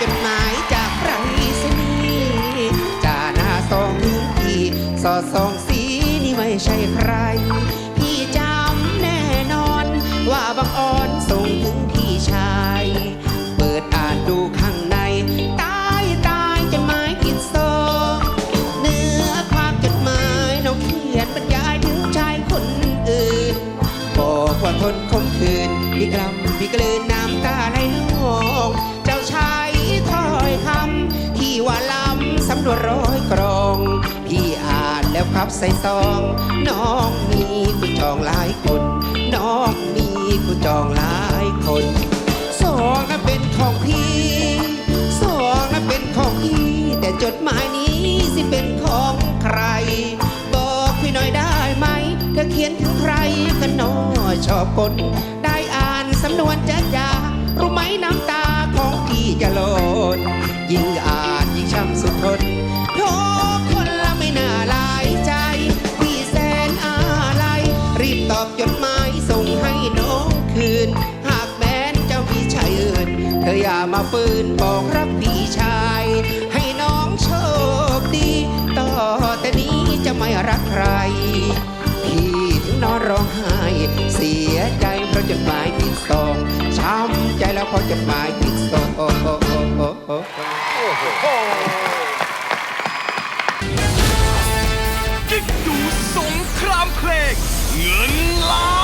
จดหมายจากปรษนีย์จาหน้าซองถึงพี่สอดสองสีนี่ไม่ใช่ใคร พี่จำแน่นอน ว่าบางอ่อนส่งถึงพี่ชาย เปิดอ่านดูข้างใน ตายตายจดหมายผิดโซเนื้อความจดหมายน้องเขียนบรรยายถึงชายคนอื่น บอกว่าทนคมคืนพี่กลัำพี่กลืนน้ำตาไหลนอง ร้อยกรอง พี่อ่านแล้วครับใส่ซอง น้องมีผู้จองหลายคน น้องมีผู้จองหลายคนสองนั้นเป็นของพี่สองนั้นเป็นของพี่แต่จดหมายนี้สิเป็นของใคร บอกพี่หน่อยได้ไหมเธอเขียนถึงใครกันนอชอบกลได้อ่านสำนวนจะยารู้ไหมน้ำตาของพี่จะหล่นยิ่งอ่าน ให้น้องคืน หากแม้นเจ้ามีชายอื่น เธออย่ามาปืนบอกรักพี่ชาย ให้น้องโชคดี ต่อแต่นี้จะไม่รักใคร พี่ถึงนอนร้องไห้ เสียใจเพราะจดหมายผิดสองช้ำใจแล้วเพราะจดหมายผิดสองกิ๊กดูสงครามเพลงเงินล้าน